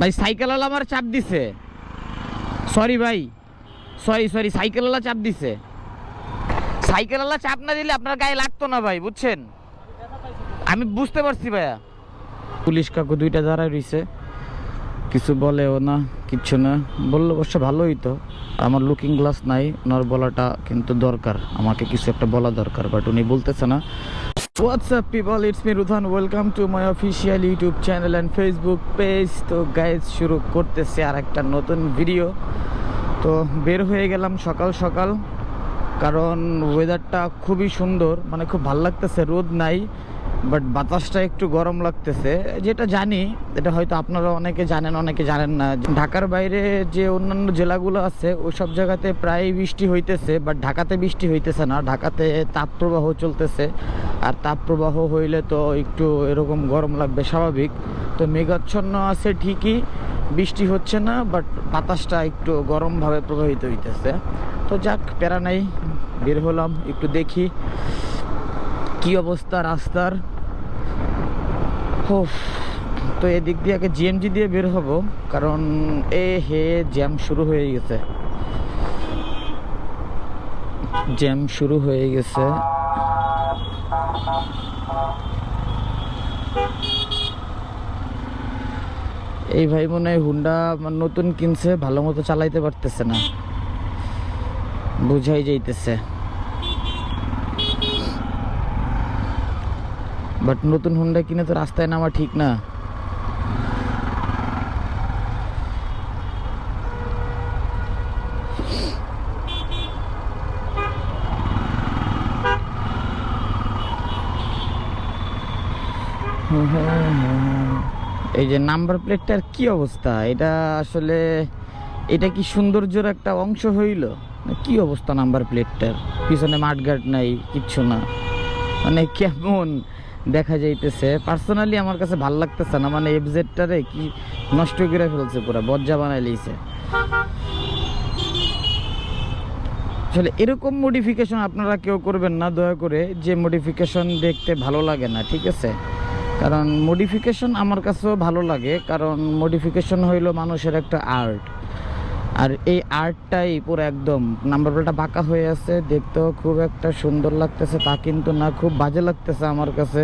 ভাই, সাইকেলওয়ালা আমার চাপ দিছে। সরি ভাই। সরি সরি সাইকেলওয়ালা চাপ দিছে। সাইকেলওয়ালা চাপ না দিলে আপনার গায়ে লাগতো না ভাই, বুঝছেন? আমি বুঝতে পারছি ভাইয়া। পুলিশ কাকু দুইটা দাঁড়ায় রইছে। কিছু বলেও না, কিচ্ছু না। বললে অবশ্য ভালোই তো। আমার লুকিং গ্লাস নাই, ওনার বলাটা কিন্তু দরকার। আমাকে কিছু একটা বলা দরকার বাট উনি বলতেছে না। What's up people it's me Rudhan welcome to my official YouTube channel and Facebook page তো গাইজ শুরু করতেছে আর একটা নতুন ভিডিও তো বের হয়ে গেলাম সকাল সকাল, কারণ ওয়েদারটা খুবই সুন্দর। মানে খুব ভালো লাগতেছে, রোদ নাই। বাট বাতাসটা একটু গরম লাগতেছে। যেটা জানি, এটা হয়তো আপনারা অনেকে জানেন অনেকে জানেন না। ঢাকার বাইরে যে অন্যান্য জেলাগুলো আছে ওই সব জায়গাতে প্রায় বৃষ্টি হইতেছে, বাট ঢাকাতে বৃষ্টি হইতেছে না। ঢাকাতে তাপপ্রবাহ চলতেছে। আর তাপপ্রবাহ হইলে তো একটু এরকম গরম লাগবে স্বাভাবিক। তো মেঘাচ্ছন্ন আছে ঠিকই, বৃষ্টি হচ্ছে না, বাট বাতাসটা একটু গরমভাবে প্রবাহিত হইতেছে। তো যাক, প্যারা নাই, বের হলাম, একটু দেখি। কি অবস্থা রাস্তার? তো এদিক দিয়ে আগে জিএমজি দিয়ে বের হব, কারণ এ হে জ্যাম শুরু হয়ে গেছে। জ্যাম শুরু হয়ে গেছে। এই ভাই মনে হয় হুন্ডা নতুন কিনছে, ভালো মতো চালাইতে পারতেছে না। বুঝাই যাইতেছে। বাট নতুন হুন্ডা কিনে তো রাস্তায় নামা ঠিক না। এই যে নাম্বার প্লেটটার কি অবস্থা? এটা আসলে, এটা কি সৌন্দর্যের একটা অংশ হইল? কি অবস্থা নাম্বার প্লেটটার? পিছনে মাঠঘাট নাই, কিচ্ছু না। মানে কেমন? দেখা যাইতেছে। পার্সোনালি আমার কাছে ভালো লাগতেছে না মানে এফজেডটারে কি নষ্ট করে ফেলছে পুরো, বজ্জা বানাই লিয়েছে আসলে এরকম মডিফিকেশন আপনারা কেউ করবেন না, দয়া করে যে মডিফিকেশন দেখতে ভালো লাগে না, ঠিক আছে? কারণ মডিফিকেশন আমার কাছেও ভালো লাগে, কারণ মডিফিকেশন হইল মানুষের একটা আর্ট আর এই আর্টটাই পুরো একদম নাম্বার প্লেটটা বাঁকা হয়ে আছে, দেখতেও খুব একটা সুন্দর লাগতেছে, তা কিন্তু না, খুব বাজে লাগতেছে আমার কাছে।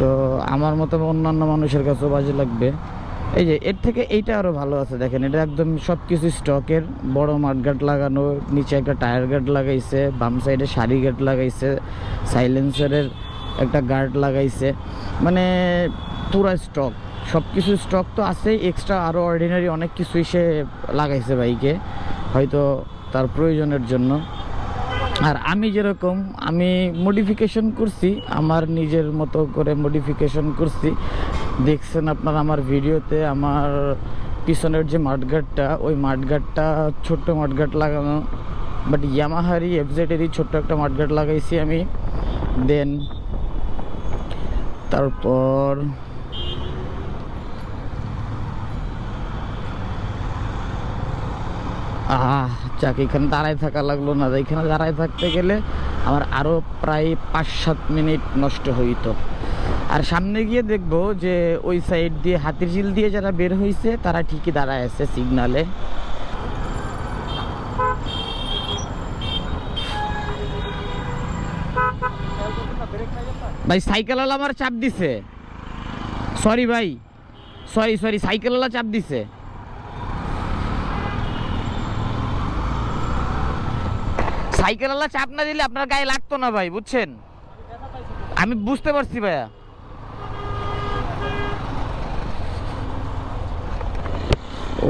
তো আমার মতো অন্যান্য মানুষের কাছেও বাজে লাগবে। এই যে, এর থেকে এইটা আরও ভালো আছে, দেখেন, এটা একদম সব কিছু স্টকের, বড় মাঠগাট লাগানো, নিচে একটা টায়ার গার্ড লাগাইছে, বাম সাইডে সারি গার্ড লাগাইছে সাইলেন্সারের একটা গার্ড লাগাইছে। মানে পুরা স্টক সব কিছু স্টক তো আছেই এক্সট্রা আরও অর্ডিনারি অনেক কিছুই সে লাগাইছে বাইকে হয়তো তার প্রয়োজনের জন্য। আর আমি যেরকম, আমি মডিফিকেশন করছি, আমার নিজের মতো করে মডিফিকেশন করছি। দেখছেন আপনার আমার ভিডিওতে, আমার পিছনের যে মাঠগাটটা ওই মাঠগাটটা ছোট্ট মাঠগাট লাগানো বাট ইয়ামাহারি এফজেডেরই ছোট্ট একটা মাঠগাট লাগাইছি আমি। দেন তারপর আহ, যাক, এখানে দাঁড়ায় থাকা লাগল না। এখানে দাঁড়ায় থাকতে গেলে আমার আরও প্রায় পাঁচ সাত মিনিট নষ্ট হইতো। আর সামনে গিয়ে দেখব যে ওই সাইড দিয়ে হাতির ঝিল দিয়ে যারা বের হয়েছে তারা ঠিকই দাঁড়ায় আছে সিগনালে ভাই, সাইকেলওয়ালা আমার চাপ দিছে। সরি ভাই। সরি সরি সাইকেলওয়ালা চাপ দিছে। সাইকেলওয়ালা চাপ না দিলে আপনার গায়ে লাগতো না ভাই, বুঝছেন? আমি বুঝতে পারছি ভাইয়া।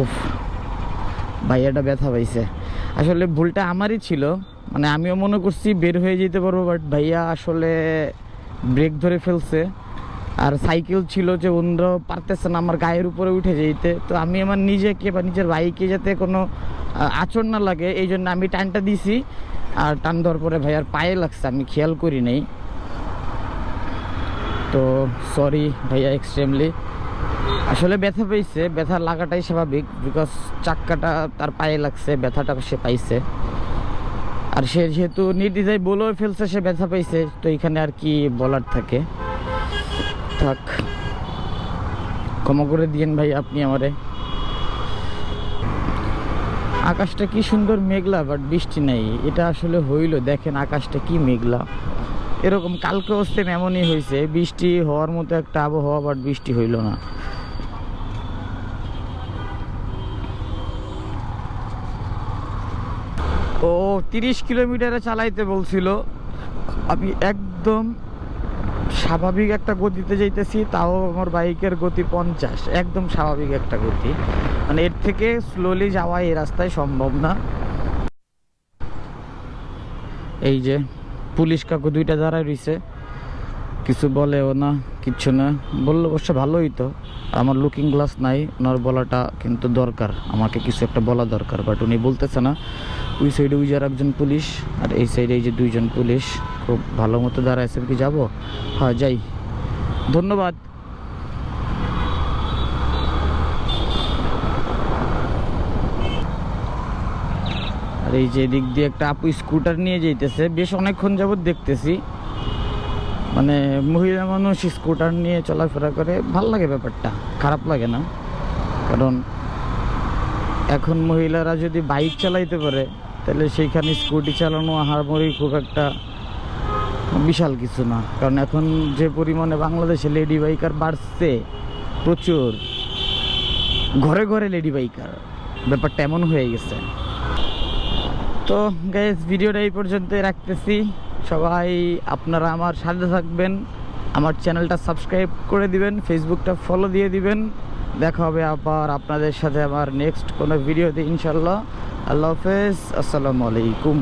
উফ, ভাইয়াটা ব্যথা পাইছে। আসলে ভুলটা আমারই ছিল মানে আমিও মনে করছি বের হয়ে যেতে পারব বাট ভাইয়া আসলে ব্রেক ধরে ফেলছে। আর সাইকেল ছিল যে অন্য পারতেছে না, আমার গায়ের উপরে উঠে যেতে। তো আমি আমার নিজেকে বা নিজের বাইকে যাতে কোনো আচর না লাগে, এই জন্য আমি টানটা দিছি। আর টান দেওয়ার পরে ভাইয়ার পায়ে লাগছে, আমি খেয়াল করি নাই। তো সরি ভাইয়া এক্সট্রিমলি আসলে ব্যথা পেয়েছে ব্যথা লাগাটাই স্বাভাবিক বিকজ চাক্কাটা তার পায়ে লাগছে, ব্যথাটা সে পাইছে। আর সে যেহেতু নির্দ্বিধায় বলেও ফেলছে, সে ব্যথা পাইছে, তো এখানে আর কি বলার থাকে। থাক। ক্ষমা করে দিয়েন ভাই আপনি আমারে। আকাশটা কি সুন্দর মেঘলা বাট বৃষ্টি নেই। এটা আসলে হইল, দেখেন আকাশটা কি মেঘলা। এরকম কালকে সেম এমনই হয়েছে বৃষ্টি হওয়ার মতো একটা আবহাওয়া বাট বৃষ্টি হইল না। তিরিশ কিলোমিটারে চালাইতে বলছিল। আমি একদম স্বাভাবিক একটা গতিতে যাইতেছি, তাও আমার বাইকের গতি পঞ্চাশ, একদম স্বাভাবিক একটা গতি। মানে এর থেকে স্লোলি যাওয়া এই রাস্তায় সম্ভব না। এই যে, পুলিশ কাকু দুইটা দাঁড়ায় রইছে। কিছু বলেও না, কিচ্ছু না। বললে অবশ্য ভালোই তো। আমার লুকিং গ্লাস নাই, ওনার বলাটা কিন্তু দরকার। আমাকে কিছু একটা বলা দরকার বাট উনি বলতেছে না। ওই সাইডে ওই যার একজন পুলিশ, আর এই সাইডে এই যে দুইজন পুলিশ, খুব ভালো মতো দাঁড়ায় আছে। কি যাব? হ্যাঁ যাই। ধন্যবাদ। আর এই যে এদিক দিয়ে একটা আপু স্কুটার নিয়ে যাইতেছে। বেশ অনেকক্ষণ যাবত দেখতেছি। মানে মহিলা মানুষ স্কুটার নিয়ে চলাফেরা করে, ভালো লাগে ব্যাপারটা, খারাপ লাগে না। কারণ এখন মহিলারা যদি বাইক চালাইতে পারে, তাহলে সেইখানে স্কুটি চালানো আহারমরি খুব একটা বিশাল কিছু না। কারণ এখন যে পরিমাণে বাংলাদেশে লেডি বাইকার বাড়ছে, প্রচুর। ঘরে ঘরে লেডি বাইকার, ব্যাপারটা এমন হয়ে গেছে। তো গ্যাস ভিডিওটা এই পর্যন্তই রাখতেছি। সবাই আপনারা আমার সাথে থাকবেন, আমার চ্যানেলটা সাবস্ক্রাইব করে দিবেন, ফেসবুকটা ফলো দিয়ে দিবেন। দেখা হবে আবার আপনাদের সাথে আমার নেক্সট কোনো ভিডিওতে ইনশাল্লাহ আল্লাহ হাফেজ, আসসালামু আলাইকুম।